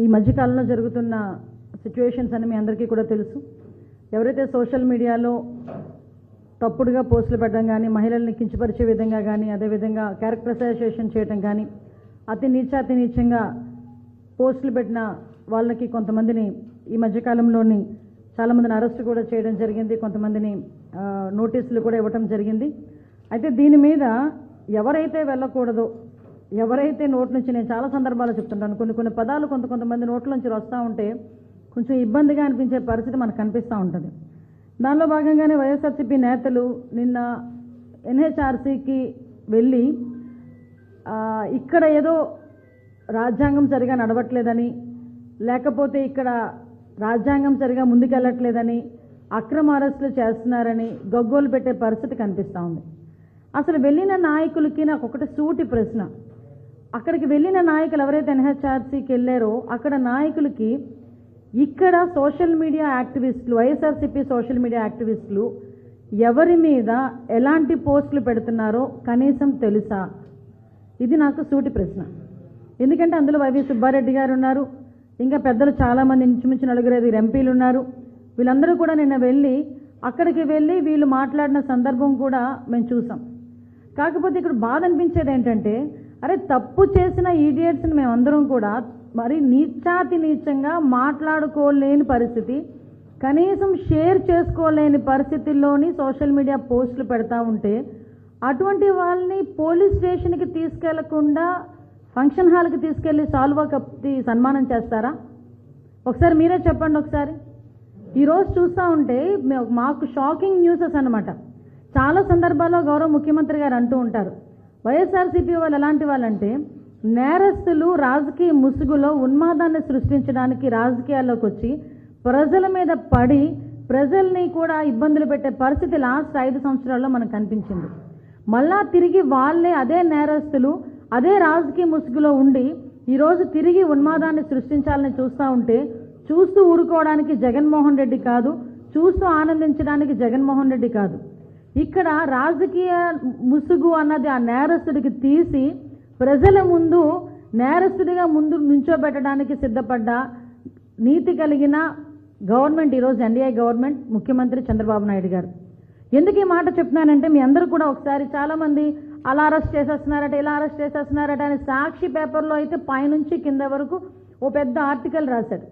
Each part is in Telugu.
ఈ మధ్యకాలంలో జరుగుతున్న సిచ్యువేషన్స్ అని మీ అందరికీ కూడా తెలుసు. ఎవరైతే సోషల్ మీడియాలో తప్పుడుగా పోస్టులు పెట్టడం కానీ మహిళల్ని కించపరిచే విధంగా కానీ అదేవిధంగా క్యారెక్టరైజేషన్ చేయడం కానీ అతి నీచాతి నీచంగా పోస్టులు పెట్టిన వాళ్ళకి కొంతమందిని ఈ మధ్యకాలంలోని చాలామందిని అరెస్ట్ కూడా చేయడం జరిగింది. కొంతమందిని నోటీసులు కూడా ఇవ్వటం జరిగింది. అయితే దీని మీద ఎవరైతే వెళ్ళకూడదో ఎవరైతే నోటి నుంచి నేను చాలా సందర్భాలు చెప్తుంటాను కొన్ని కొన్ని పదాలు కొంత కొంతమంది నోట్ల నుంచి వస్తూ ఉంటే కొంచెం ఇబ్బందిగా అనిపించే పరిస్థితి మనకు కనిపిస్తూ ఉంటుంది. దానిలో భాగంగానే వైఎస్ఆర్సీపీ నేతలు నిన్న ఎన్హెచ్ఆర్సీకి వెళ్ళి ఇక్కడ ఏదో రాజ్యాంగం సరిగా నడవట్లేదని లేకపోతే ఇక్కడ రాజ్యాంగం సరిగా ముందుకెళ్ళట్లేదని అక్రమ అరెస్టులు చేస్తున్నారని గగ్గోలు పెట్టే పరిస్థితి కనిపిస్తూ ఉంది. అసలు వెళ్ళిన నాయకులకి నాకు ఒకటి సూటి ప్రశ్న. అక్కడికి వెళ్ళిన నాయకులు ఎవరైతే ఎన్హెచ్ఆర్సీకి వెళ్ళారో అక్కడ నాయకులకి ఇక్కడ సోషల్ మీడియా యాక్టివిస్టులు వైఎస్ఆర్సీపీ సోషల్ మీడియా యాక్టివిస్టులు ఎవరి మీద ఎలాంటి పోస్టులు పెడుతున్నారో కనీసం తెలుసా? ఇది నాకు సూటి ప్రశ్న. ఎందుకంటే అందులో వైవి సుబ్బారెడ్డి గారు ఉన్నారు ఇంకా పెద్దలు చాలామంది ఇంచుమించు నలుగురు ఐదుగురు ఎంపీలు ఉన్నారు. వీళ్ళందరూ కూడా నిన్న వెళ్ళి అక్కడికి వెళ్ళి వీళ్ళు మాట్లాడిన సందర్భం కూడా మేము చూసాం. కాకపోతే ఇక్కడ బాధ అనిపించేది ఏంటంటే అరే తప్పు చేసిన ఈడియట్స్ని మేమందరం కూడా మరి నీచాతి నీచంగా మాట్లాడుకోలేని పరిస్థితి కనీసం షేర్ చేసుకోలేని పరిస్థితుల్లోని సోషల్ మీడియా పోస్టులు పెడతా ఉంటే అటువంటి వాళ్ళని పోలీస్ స్టేషన్కి తీసుకెళ్ళకుండా ఫంక్షన్ హాల్కి తీసుకెళ్ళి సాల్వా కప్తి సన్మానం చేస్తారా? ఒకసారి మీరే చెప్పండి ఒకసారి. ఈరోజు చూస్తూ ఉంటే మాకు షాకింగ్ న్యూసెస్ అనమాట చాలా సందర్భాల్లో గౌరవ ముఖ్యమంత్రి గారు అంటూ ఉంటారు వైఎస్ఆర్సీపీ వాళ్ళు ఎలాంటి వాళ్ళంటే నేరస్తులు రాజకీయ ముసుగులో ఉన్మాదాన్ని సృష్టించడానికి రాజకీయాల్లోకి వచ్చి ప్రజల మీద పడి ప్రజల్ని కూడా ఇబ్బందులు పెట్టే పరిస్థితి లాస్ట్ ఐదు సంవత్సరాల్లో మనకు కనిపించింది. మళ్ళా తిరిగి వాళ్ళే అదే నేరస్తులు అదే రాజకీయ ముసుగులో ఉండి ఈరోజు తిరిగి ఉన్మాదాన్ని సృష్టించాలని చూస్తూ ఉంటే చూస్తూ ఊరుకోవడానికి జగన్మోహన్ రెడ్డి కాదు చూస్తూ ఆనందించడానికి జగన్మోహన్ రెడ్డి కాదు. ఇక్కడ రాజకీయ ముసుగు అన్నది ఆ నేరస్తుడికి తీసి ప్రజల ముందు నేరస్తుడిగా ముందు నుంచోబెట్టడానికి సిద్ధపడ్డ నీతి కలిగిన గవర్నమెంట్ ఈరోజు ఎన్డీఏ గవర్నమెంట్ ముఖ్యమంత్రి చంద్రబాబు నాయుడు గారు. ఎందుకు ఈ మాట చెప్తున్నానంటే మీ అందరూ కూడా ఒకసారి చాలామంది అలా అరెస్ట్ చేసేస్తున్నారట ఇలా అరెస్ట్ చేసేస్తున్నారట అని సాక్షి పేపర్లో అయితే పైనుంచి కింద వరకు ఓ పెద్ద ఆర్టికల్ రాశాడు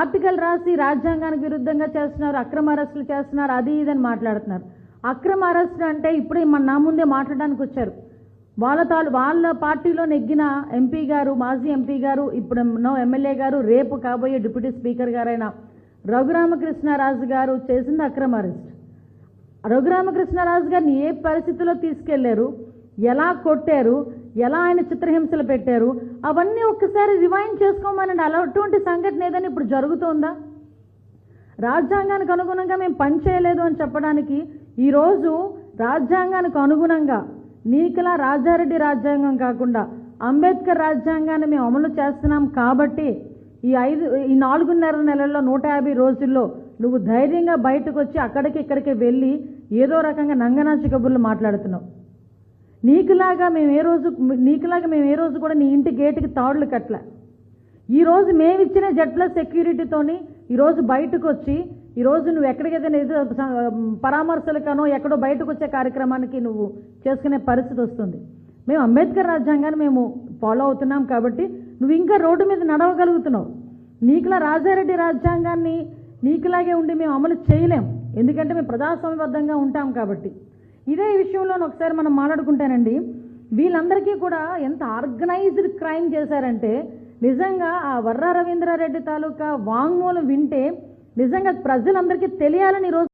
ఆర్టికల్ రాసి రాజ్యాంగానికి విరుద్ధంగా చేస్తున్నారు అక్రమ అరెస్టులు చేస్తున్నారు అది ఇది అని మాట్లాడుతున్నారు. అక్రమ అరెస్టులు అంటే ఇప్పుడే మన నా ముందే మాట్లాడడానికి వచ్చారు. వాళ్ళ తాలు వాళ్ళ పార్టీలో నెగ్గిన ఎంపీ గారు మాజీ ఎంపీ గారు ఇప్పుడు నో ఎమ్మెల్యే గారు రేపు కాబోయే డిప్యూటీ స్పీకర్ గారైన రఘురామకృష్ణరాజు గారు చేసింది అక్రమ అరెస్ట్. రఘురామకృష్ణరాజు గారిని ఏ పరిస్థితిలో తీసుకెళ్ళారు? ఎలా కొట్టారు? ఎలా ఆయన చిత్రహింసలు పెట్టారు? అవన్నీ ఒక్కసారి రివైండ్ చేసుకోమనండి. అలా అటువంటి సంఘటన ఏదైనా ఇప్పుడు జరుగుతోందా? రాజ్యాంగానికి అనుగుణంగా మేము పని చేయలేదు అని చెప్పడానికి ఈరోజు రాజ్యాంగానికి అనుగుణంగా నీకులా రాజారెడ్డి రాజ్యాంగం కాకుండా అంబేద్కర్ రాజ్యాంగాన్ని మేము అమలు చేస్తున్నాం కాబట్టి ఈ ఐదు ఈ నాలుగున్నర నెలల్లో నూట యాభై రోజుల్లో నువ్వు ధైర్యంగా బయటకు వచ్చి అక్కడికి ఇక్కడికి వెళ్ళి ఏదో రకంగా నంగనాచి కబుర్లు మాట్లాడుతున్నావు. నీకులాగా మేము ఏ రోజు నీకులాగా మేము ఏ రోజు కూడా నీ ఇంటి గేటుకి తాడులు కట్టలే. ఈరోజు మేమిచ్చిన జెడ్ ప్లస్ సెక్యూరిటీతోని ఈరోజు బయటకు వచ్చి ఈరోజు నువ్వు ఎక్కడికైతే పరామర్శలకనో ఎక్కడో బయటకు వచ్చే కార్యక్రమానికి నువ్వు చేసుకునే పరిస్థితి వస్తుంది. మేము అంబేద్కర్ రాజ్యాంగాన్ని మేము ఫాలో అవుతున్నాం కాబట్టి నువ్వు ఇంకా రోడ్డు మీద నడవగలుగుతున్నావు. నీకులా రాజారెడ్డి రాజ్యాంగాన్ని నీకులాగే ఉండి మేము అమలు చేయలేం. ఎందుకంటే మేము ప్రజాస్వామ్యబద్ధంగా ఉంటాం కాబట్టి. ఇదే విషయంలో ఒకసారి మనం మాట్లాడుకుంటానండి. వీళ్ళందరికీ కూడా ఎంత ఆర్గనైజ్డ్ క్రైమ్ చేశారంటే నిజంగా ఆ వర్ర రవీంద్రారెడ్డి తాలూకా వాంగ్మూలం వింటే నిజంగా ప్రజలందరికీ తెలియాలని ఈరోజు